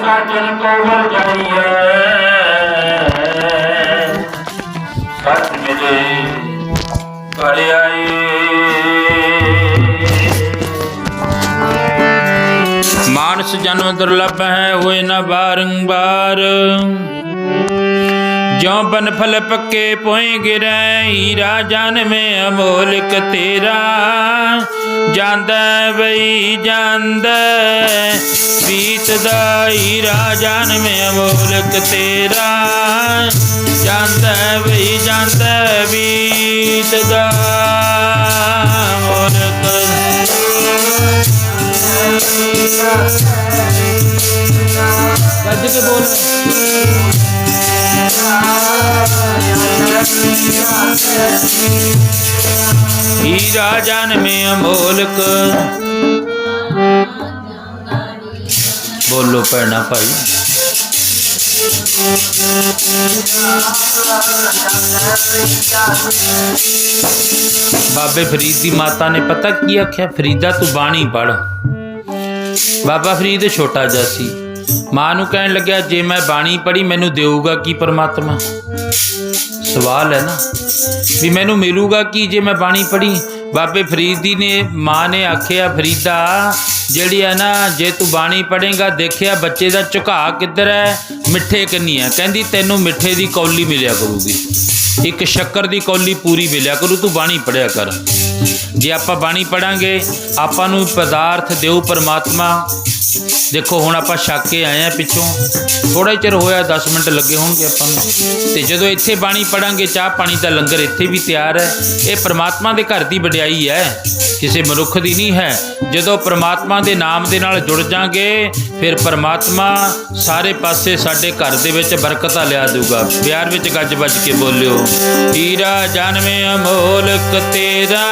ਸਾਜਨ ਕੋ ਜਾਈਐ ਸਤ ਮਿਲੇ ਘਰ ਆਏ ਮਾਨਸ ਜਨਮ ਦੁਰਲਭ ਹੈ ਹੋਏ ਨਾ ਬਾਰੰਬਾਰ। ਜੋ ਬਨ ਫਲ ਪੱਕੇ ਪੋਏ ਗਿਰੈ ਹੀਰਾ ਜਨਮੇ ਅਮੋਲਕ ਤੇਰਾ ਜਾਂਦਾ ਬਈ ਜਾਂਦਾ ਬੀਤਦਾ ਹੀਰਾ ਜਨਮੇ ਅਮੋਲਕ ਤੇਰਾ ਜਾਂਦਾ ਬਈ ਜਾਂਦਾ ਬੀਤਦਾ ਅਮੋਲਕ ਗੱਜ ਕੇ ਬੋਲ ਹੀਰਾ ਜਨਮੇ ਅਮੋਲਕ ਬੋਲੋ ਪੈਣਾ ਭਾਈ ਬਾਬੇ ਫਰੀਦ ਦੀ ਮਾਤਾ ਨੇ ਪਤਾ ਕੀ ਆਖਿਆ ਫਰੀਦਾ ਤੂੰ ਬਾਣੀ ਪੜ ਬਾਬਾ ਫਰੀਦ ਛੋਟਾ ਜਿਹਾ ਸੀ ਮਾਂ ਨੂੰ ਕਹਿਣ ਲੱਗਿਆ, ਜੇ ਮੈਂ ਬਾਣੀ ਪੜ੍ਹੀ, ਮੈਨੂੰ ਦੇਊਗਾ ਕੀ ਪਰਮਾਤਮਾ? ਸਵਾਲ ਹੈ ਨਾ। ਵੀ ਮੈਨੂੰ ਮਿਲੂਗਾ ਕੀ ਜੇ ਮੈਂ ਬਾਣੀ ਪੜ੍ਹੀ? ਬਾਬੇ ਫਰੀਦ ਨੇ, ਮਾਂ ਨੇ ਆਖਿਆ, ਫਰੀਦਾ, ਜਿਹੜੀ ਹੈ ਨਾ, ਜੇ ਤੂੰ ਬਾਣੀ ਪੜੇਗਾ ਦੇਖਿਆ ਬੱਚੇ ਦਾ ਝੁਕਾ ਕਿੱਧਰ ਹੈ? ਮਿੱਠੇ ਕੰਨੀ ਹੈ। ਕਹਿੰਦੀ, ਤੈਨੂੰ ਮਿੱਠੇ ਦੀ ਕੌਲੀ ਮਿਲਿਆ ਕਰੂਗੀ। ਇੱਕ ਸ਼ੱਕਰ ਦੀ ਕੌਲੀ ਪੂਰੀ ਮਿਲਿਆ ਕਰੂ, ਤੂੰ ਬਾਣੀ ਪੜਿਆ ਕਰ। ਜੇ ਆਪਾਂ ਬਾਣੀ ਪੜਾਂਗੇ ਆਪਾਂ ਨੂੰ ਪਦਾਰਥ ਦੇਉ ਪਰਮਾਤਮਾ ਦੇਖੋ, ਹੁਣ ਆਪਾਂ ਛੱਕ ਕੇ ਆਏ ਆ ਪਿੱਛੋਂ। ਥੋੜਾ ਚਿਰ ਹੋਇਆ 10 ਮਿੰਟ ਲੱਗੇ ਹੋਣਗੇ ਆਪਾਂ ਨੂੰ। ਤੇ ਜਦੋਂ ਇੱਥੇ ਬਾਣੀ ਪੜਾਂਗੇ ਚਾਹ ਪਾਣੀ ਦਾ ਲੰਗਰ ਇੱਥੇ ਵੀ ਤਿਆਰ ਹੈ। ਇਹ ਪ੍ਰਮਾਤਮਾ ਦੇ ਘਰ ਦੀ ਵਡਿਆਈ ਹੈ। ਕਿਸੇ ਮਨੁੱਖ ਦੀ ਨਹੀਂ ਹੈ। ਜਦੋਂ ਪ੍ਰਮਾਤਮਾ ਦੇ ਨਾਮ ਦੇ ਨਾਲ ਜੁੜ ਜਾਾਂਗੇ, ਫਿਰ ਪ੍ਰਮਾਤਮਾ ਸਾਰੇ ਪਾਸੇ ਸਾਡੇ ਘਰ ਦੇ ਵਿੱਚ ਬਰਕਤਾਂ ਲਿਆ ਦੇਊਗਾ। ਪਿਆਰ ਵਿੱਚ ਗੱਜ ਵੱਜ ਕੇ ਬੋਲਿਓ, ਹੀਰਾ ਜਨਮੇ ਅਮੋਲਕ ਤੇਰਾ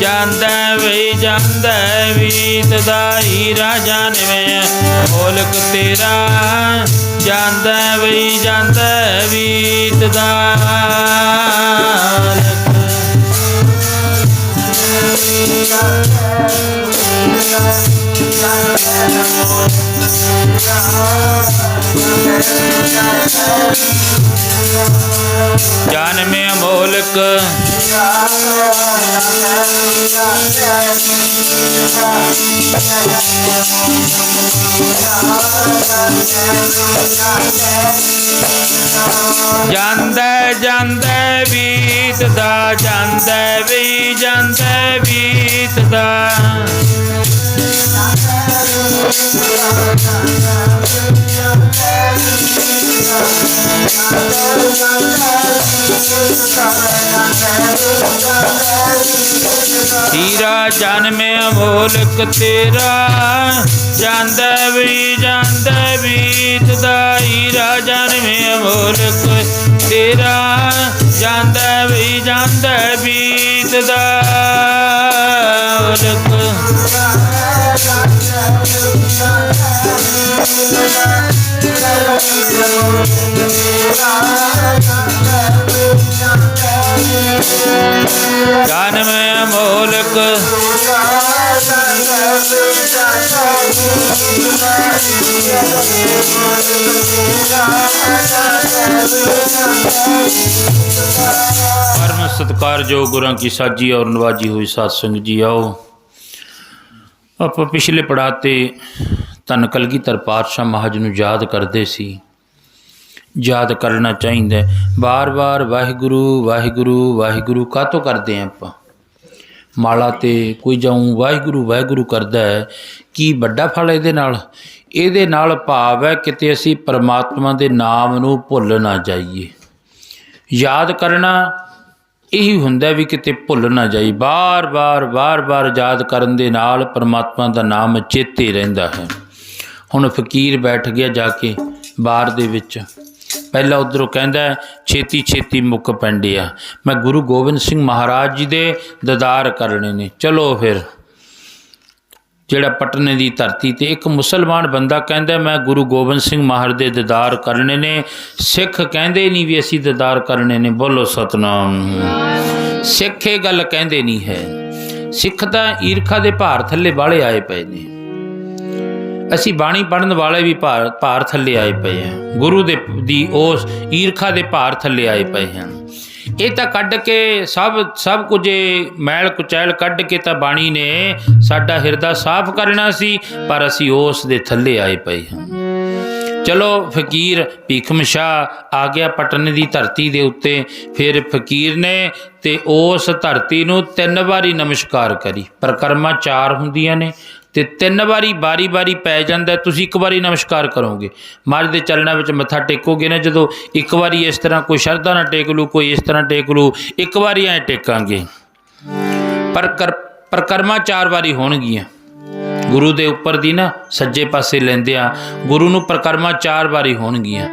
ਜਾਂਦਾ ਵੇ ਜਾਂਦਾ ਵੀਤ ਦਾ ਹੀਰਾ ਜਨਮੇ ਅਮੋਲਕ ਤੇਰਾ ਜਾਂਦਾ ਵੇ ਜਾਂਦਾ ਵੀਤਦਾ ਜਨਮੇ ਅਮੋਲਕ। ਜਾਂਦਾ ਜਾਂਦਾ ਬੀਤਦਾ ਜਾਂਦਾ ਵੀ ਜਾਂਦਾ ਬੀਤਦਾ। ਹੀਰਾ ਜਨਮੇ ਅਮੋਲਕ ਤੇਰਾ, ਜਾਂਦਾ ਵੀ, ਜਾਂਦਾ ਬੀਤਦਾ ਹੀਰਾ ਜਨਮੇ ਅਮੋਲਕ ਤੇਰਾ, ਜਾਂਦਾ ਵੀ, ਜਾਂਦਾ ਬੀਤਦਾ ਅਮੋਲਕ ਜਨਮੇ ਅਮੋਲਕ। ਪਰਮ ਸਤਿਕਾਰਯੋਗ ਗੁਰਾਂ ਕੀ ਸਾਜੀ ਔਰ ਨਵਾਜੀ ਹੋਈ ਸਾਧ ਸੰਗਤ ਜੀ ਆਓ। ਆਪਾਂ ਪਿਛਲੇ ਪੜਾਅ ਤੇ ਧੰਨ ਕਲਗੀਧਰ ਪਾਤਸ਼ਾਹ ਮਹਾਜ ਨੂੰ ਯਾਦ ਕਰਦੇ ਸੀ। ਯਾਦ ਕਰਨਾ ਚਾਹੀਦਾ ਹੈ। ਬਾਰ-ਬਾਰ ਵਾਹਿਗੁਰੂ ਵਾਹਿਗੁਰੂ ਵਾਹਿਗੁਰੂ ਕਾਹਤੋਂ ਕਰਦੇ ਹਾਂ ਆਪਾਂ? ਮਾਲਾ ਤੇ ਕੋਈ ਜਾਉਂ ਵਾਹਿਗੁਰੂ ਵਾਹਿਗੁਰੂ ਕਰਦਾ ਹੈ। ਕੀ ਵੱਡਾ ਫਲ ਇਹਦੇ ਨਾਲ? ਇਹਦੇ ਨਾਲ ਭਾਵ ਹੈ ਕਿਤੇ ਅਸੀਂ ਪਰਮਾਤਮਾ ਦੇ ਨਾਮ ਨੂੰ ਭੁੱਲ ਨਾ ਜਾਈਏ। ਯਾਦ ਕਰਨਾ ਇਹੀ ਹੁੰਦਾ ਵੀ ਕਿਤੇ ਭੁੱਲ ਨਾ ਜਾਈ ਬਾਰ-ਬਾਰ ਬਾਰ-ਬਾਰ ਯਾਦ ਕਰਨ ਦੇ ਨਾਲ ਪਰਮਾਤਮਾ ਦਾ ਨਾਮ ਚੇਤੇ ਰਹਿੰਦਾ ਹੈ। ਹੁਣ ਫਕੀਰ ਬੈਠ ਗਿਆ ਜਾ ਕੇ ਬਾਰ ਦੇ ਵਿੱਚ। ਪਹਿਲਾਂ ਉਧਰੋਂ ਕਹਿੰਦਾ ਛੇਤੀ ਛੇਤੀ ਮੁੱਕ ਪੈਂਡਿਆ ਮੈਂ ਗੁਰੂ ਗੋਬਿੰਦ ਸਿੰਘ ਮਹਾਰਾਜ ਜੀ ਦੇ ਦਦਾਰ ਕਰਨੇ ਨੇ। ਚਲੋ ਫਿਰ। ਜਿਹੜਾ ਪਟਨੇ ਦੀ ਧਰਤੀ ਤੇ ਇੱਕ ਮੁਸਲਮਾਨ ਬੰਦਾ ਕਹਿੰਦਾ ਮੈਂ ਗੁਰੂ ਗੋਬਿੰਦ ਸਿੰਘ ਮਹਾਰਾਜ ਦੇ ਦੀਦਾਰ ਕਰਨੇ ਨੇ। ਸਿੱਖ ਕਹਿੰਦੇ ਨਹੀਂ ਵੀ ਅਸੀਂ ਦੀਦਾਰ ਕਰਨੇ ਨੇ। ਬੋਲੋ ਸਤਨਾਮ। ਸਿੱਖ ਇਹ ਗੱਲ ਕਹਿੰਦੇ ਨਹੀਂ ਹੈ। ਸਿੱਖ ਤਾਂ ਈਰਖਾ ਦੇ ਭਾਰ ਥੱਲੇ ਬਾਲੇ ਆਏ ਪਏ ਨੇ। ਅਸੀਂ ਬਾਣੀ ਪੜਨ ਵਾਲੇ ਵੀ ਭਾਰ ਭਾਰ ਥੱਲੇ ਆਏ ਪਏ ਹਾਂ। ਗੁਰੂ ਦੇ ਦੀ ਉਸ ਈਰਖਾ ਦੇ ਭਾਰ ਥੱਲੇ ਆਏ ਪਏ ਹਨ ਇਹ ਤਾਂ ਕੱਢ ਕੇ ਸਭ ਸਭ ਕੁਝ ਇਹ ਮੈਲ ਕੁਚੈਲ ਕੱਢ ਕੇ ਤਾਂ ਬਾਣੀ ਨੇ ਸਾਡਾ ਹਿਰਦਾ ਸਾਫ਼ ਕਰਨਾ ਸੀ, ਪਰ ਅਸੀਂ ਉਸ ਦੇ ਥੱਲੇ ਆਏ ਪਏ ਹਾਂ। ਚਲੋ ਫਕੀਰ ਭੀਖਮ ਸ਼ਾਹ ਆ ਗਿਆ ਪਟਨ ਦੀ ਧਰਤੀ ਦੇ ਉੱਤੇ। ਫਿਰ ਫਕੀਰ ਨੇ ਤੇ ਉਸ ਧਰਤੀ ਨੂੰ ਤਿੰਨ ਵਾਰੀ ਨਮਸਕਾਰ ਕਰੀ। ਪਰਕਰਮਾ ਚਾਰ ਹੁੰਦੀਆਂ ਨੇ। ਤੇ ਤਿੰਨ ਵਾਰੀ ਬਾਰੀ-ਬਾਰੀ ਪੈ ਜਾਂਦਾ, ਤੁਸੀਂ ਇੱਕ ਵਾਰੀ ਨਮਸਕਾਰ ਕਰੋਗੇ। ਮਹਾਰਾਜ ਦੇ ਚਰਨਾਂ ਵਿੱਚ ਮੱਥਾ ਟੇਕੋਗੇ ਨਾ, ਜਦੋਂ ਇੱਕ ਵਾਰੀ ਇਸ ਤਰ੍ਹਾਂ ਕੋਈ ਸ਼ਰਧਾ ਨਾਲ ਟੇਕ ਲੂ, ਕੋਈ ਇਸ ਤਰ੍ਹਾਂ ਟੇਕ ਲੂ, ਇੱਕ ਵਾਰੀ ਐ ਟੇਕਾਂਗੇ। ਪਰ ਕਰ ਪਰਕਰਮਾ ਚਾਰ ਵਾਰੀ ਹੋਣਗੀਆਂ। ਗੁਰੂ ਦੇ ਉੱਪਰ ਦੀ ਨਾ, ਸੱਜੇ ਪਾਸੇ ਲੈਂਦੇ ਆ ਗੁਰੂ ਨੂੰ ਪ੍ਰਕਰਮਾ ਚਾਰ ਵਾਰੀ ਹੋਣਗੀਆਂ।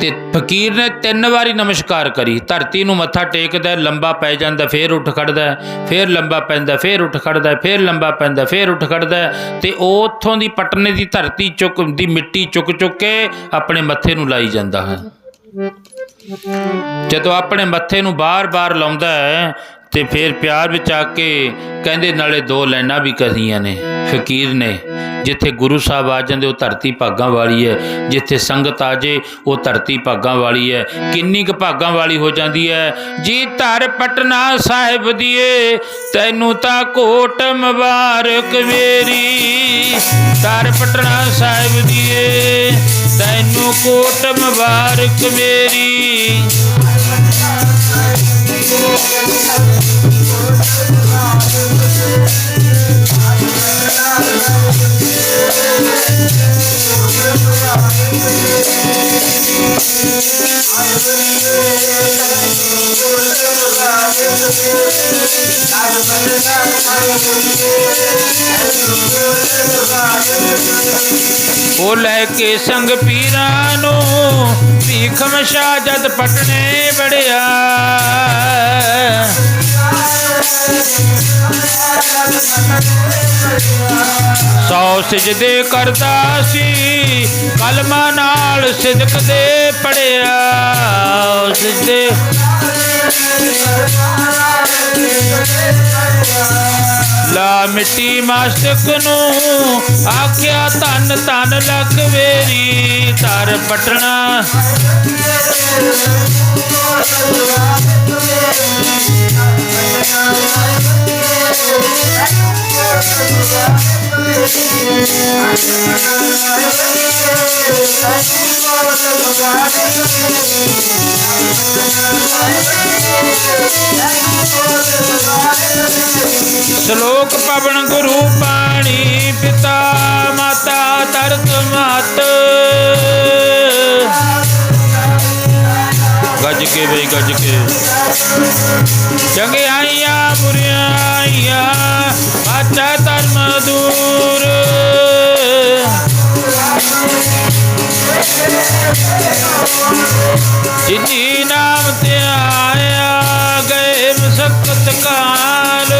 ਤੇ ਫਕੀਰ ਨੇ ਤਿੰਨ ਵਾਰੀ ਨਮਸਕਾਰ ਕਰੀ। ਧਰਤੀ ਨੂੰ ਮੱਥਾ ਟੇਕਦਾ ਲੰਬਾ ਪੈ ਜਾਂਦਾ ਫੇਰ ਉੱਠ ਖੜਦਾ ਹੈ, ਫੇਰ ਲੰਬਾ ਪੈਂਦਾ ਫੇਰ ਉੱਠ ਖੜਦਾ ਹੈ, ਫੇਰ ਲੰਬਾ ਪੈਂਦਾ ਫੇਰ ਉੱਠ ਖੜਦਾ। ਤੇ ਉਹ ਉੱਥੋਂ ਦੀ ਪਟਨੇ ਦੀ ਧਰਤੀ ਚੁੱਕ ਦੀ ਮਿੱਟੀ ਚੁੱਕ ਚੁੱਕ ਕੇ ਆਪਣੇ ਮੱਥੇ ਨੂੰ ਲਾਈ ਜਾਂਦਾ ਹੈ। ਜਦੋਂ ਆਪਣੇ ਮੱਥੇ ਨੂੰ ਬਾਰ-ਬਾਰ ਲਾਉਂਦਾ ਹੈ ਤੇ ਫਿਰ ਪਿਆਰ ਵਿੱਚ ਆ ਕੇ ਕਹਿੰਦੇ ਨਾਲੇ ਦੋ ਲਾਈਨਾਂ ਵੀ ਕਹੀਆਂ ਨੇ, ਫਕੀਰ ਨੇ, ਜਿੱਥੇ ਗੁਰੂ ਸਾਹਿਬ ਆ ਜਾਂਦੇ, ਉਹ ਧਰਤੀ ਭਾਗਾਂ ਵਾਲੀ ਹੈ, ਜਿੱਥੇ ਸੰਗਤ ਆ ਜੇ, ਉਹ ਧਰਤੀ ਭਾਗਾਂ ਵਾਲੀ ਹੈ। ਕਿੰਨੀ ਕੁ ਭਾਗਾਂ ਵਾਲੀ ਹੋ ਜਾਂਦੀ ਹੈ? ਜੀ ਧਰ ਪਟਨਾ ਸਾਹਿਬ ਦੀਏ, ਤੈਨੂੰ ਤਾਂ ਕੋਟ ਮੁਬਾਰਕ ਮੇਰੀ। ਧਰ ਪਟਨਾ ਸਾਹਿਬ ਦੀਏ, ਤੈਨੂੰ ਕੋਟ ਮੁਬਾਰਕ ਮੇਰੀ। ਉਹ ਲੈ ਕੇ ਸੰਗ ਪੀਰਾਂ ਨੂੰ, ਭੀਖਮ ਸ਼ਾਹ ਜਦ ਪਟਨੇ ਬੜਿਆ ਸੌ ਸਜਦੇ ਕਰਦਾ ਸੀ, ਕਲਮਾ ਨਾਲ ਸਿਦਕ ਦੇ ਪੜਿਆ। ਸਜਦੇ ਲਾ ਮਿੱਟੀ ਮਸਤਕ ਨੂੰ ਆਖਿਆ ਧੰਨ ਧੰਨ ਲੱਖ ਵੇਰੀ ਤਰ ਪਟਣਾ। ਸ਼ਲੋਕ ਪਵਨ ਗੁਰੂ ਪਾਣੀ ਪਿਤਾ ਮਾਤਾ ਤਰਤ ਮਤ ਗੱਜ ਕੇ ਬਈ, ਗੱਜ ਕੇ। ਚੰਗਿਆਈਆਂ ਬੁਰੀਆਈਆਂ ਬਾਚਾ ਜਿਨੀ ਨਾਮ ਤੇ ਆਇਆ ਗਏ ਮਸਕਤ ਕਾਲ।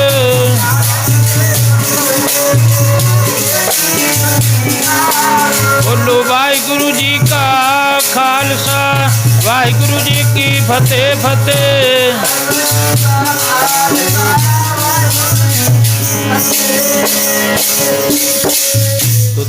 ਬੋਲੋ ਵਾਹਿਗੁਰੂ ਜੀ ਕਾ ਖਾਲਸਾ, ਵਾਹਿਗੁਰੂ ਜੀ ਕੀ ਫਤਿਹ ਫਤਿਹ।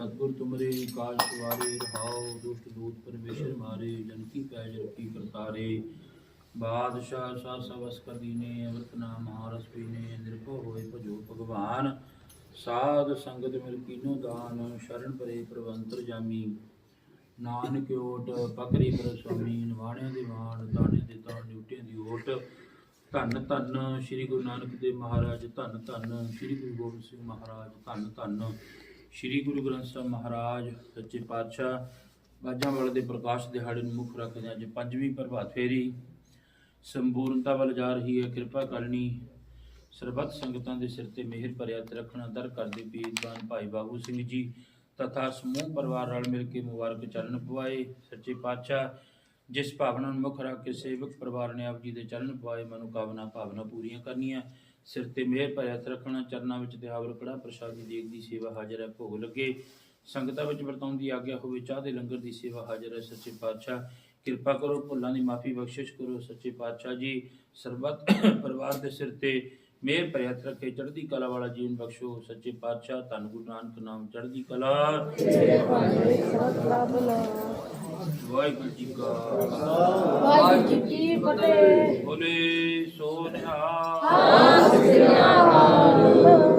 ਸਤਿਗੁਰ ਤੁਮਰੇ, ਕਾਲ ਸਵਾਰੇ ਰਹਾਓ ਦੁਸ਼ਟ ਦੂਤ ਪਰਮੇਸ਼ਰ ਮਾਰੇ, ਜਨ ਕੀ ਪੈਜ ਰਖੀ ਕਰਤਾਰੇ। ਬਾਦਸ਼ਾਹ ਸਾ ਸਵਸ ਕਦੀਨੇ ਅਮਰਤ ਨਾਮ ਮਹਾਰਸ ਪੀਨੇ, ਨਿਰਭਉ ਹੋਏ ਭਜੋ ਭਗਵਾਨ। ਸਾਧ ਸੰਗਤ ਮਿਲ ਕੀਨੋ ਦਾਨ, ਸ਼ਰਨ ਪਰੇ ਪ੍ਰਵੰਤਰ ਜਾਮੀ। ਨਾਨਕ ਓਟ, ਪਕਰੀ ਪਰ ਸੁਆਮੀ, ਨਿਵਾਣਿਆਂ ਦੇ ਵਾਣ ਦਾਣੇ ਦੇ ਤਾਣ ਡਿਊਟੀਆਂ ਦੀ ਓਟ। ਧੰਨ ਧੰਨ, ਸ੍ਰੀ ਗੁਰੂ ਨਾਨਕ ਦੇਵ ਮਹਾਰਾਜ, ਧੰਨ ਧੰਨ, ਸ੍ਰੀ ਗੁਰੂ ਗੋਬਿੰਦ ਸਿੰਘ ਮਹਾਰਾਜ, ਧੰਨ ਧੰਨ। ਸ੍ਰੀ ਗੁਰੂ ਗ੍ਰੰਥ ਸਾਹਿਬ ਮਹਾਰਾਜ, ਸੱਚੇ ਪਾਤਸ਼ਾਹ, ਬਾਜਾਂ ਵਾਲੇ ਦੇ ਪ੍ਰਕਾਸ਼ ਦਿਹਾੜੇ ਨੂੰ ਮੁੱਖ ਰੱਖਦੇ ਅੱਜ ਪੰਜਵੀਂ ਪ੍ਰਭਾਤ ਫੇਰੀ। ਸੰਪੂਰਨਤਾ ਵੱਲ ਜਾ ਰਹੀ ਹੈ। ਕਿਰਪਾ ਕਰਨੀ। ਸਰਬੱਤ ਸੰਗਤਾਂ ਦੇ ਸਿਰ ਤੇ ਮਿਹਰ ਭਰਿਆ ਤੇ ਰੱਖਣਾ ਦਰ ਕਰਦੇ ਪੀਰਬਾਨ ਭਾਈ ਬਾਬੂ ਸਿੰਘ ਜੀ ਤਥਾ ਸਮੂਹ ਪਰਿਵਾਰ ਰਲ ਮਿਲ ਕੇ ਮੁਬਾਰਕ ਚਰਨ ਪਵਾਏ। ਸੱਚੇ ਪਾਤਸ਼ਾਹ, ਜਿਸ ਭਾਵਨਾ ਨੂੰ ਮੁੱਖ ਰੱਖ ਕੇ ਸੇਵਕ ਪਰਿਵਾਰ ਨੇ ਆਪ ਜੀ ਦੇ ਚਰਨ ਪਵਾਏ, ਮਨੋਕਾਮਨਾ ਭਾਵਨਾ ਪੂਰੀਆਂ ਕਰਨੀਆਂ। ਸਿਰ ਤੇ ਮਿਹਰ ਭਰਿਆ ਰੱਖਣਾ ਚਰਨਾਂ ਵਿੱਚ ਦਿਹਾਵਰ ਕੜਾ ਪ੍ਰਸ਼ਾਦੀ ਦੇਗ ਦੀ ਸੇਵਾ ਹਾਜ਼ਰ ਹੈ ਭੋਗ ਲੱਗੇ। ਸੰਗਤਾਂ ਵਿੱਚ ਵਰਤਾਉਣ ਦੀ ਆਗਿਆ ਹੋਵੇ ਚਾਹ ਦੇ ਲੰਗਰ ਦੀ ਸੇਵਾ ਹਾਜ਼ਰ ਹੈ ਸੱਚੇ ਪਾਤਸ਼ਾਹ। ਕਿਰਪਾ ਕਰੋ ਭੁੱਲਾਂ ਦੀ ਮਾਫੀ ਬਖਸ਼ਿਸ਼ ਕਰੋ ਸੱਚੇ ਪਾਤਸ਼ਾਹ ਜੀ। ਸਰਬੱਤ ਪਰਿਵਾਰ ਦੇ ਸਿਰ ਤੇ ਮਿਹਰ ਭਰਿਆ ਹੱਥ ਰੱਖੇ ਚੜ੍ਹਦੀ ਕਲਾ ਵਾਲਾ ਜੀਵਨ ਬਖਸ਼ੋ ਸੱਚੇ ਪਾਤਸ਼ਾਹ। ਧੰਨ ਗੁਰੂ ਨਾਨਕ ਨਾਮ ਚੜ੍ਹਦੀ ਕਲਾ। ਵਾਹਿਗੁਰੂ ਜੀ ਕਾ ਵਾਹਿਗੁਰੂ ਜੀ ਕੀ ਫਤਿਹ। ਬੋਲੇ। ਸੋ ਨਿਹਾਲ ਸਤਿ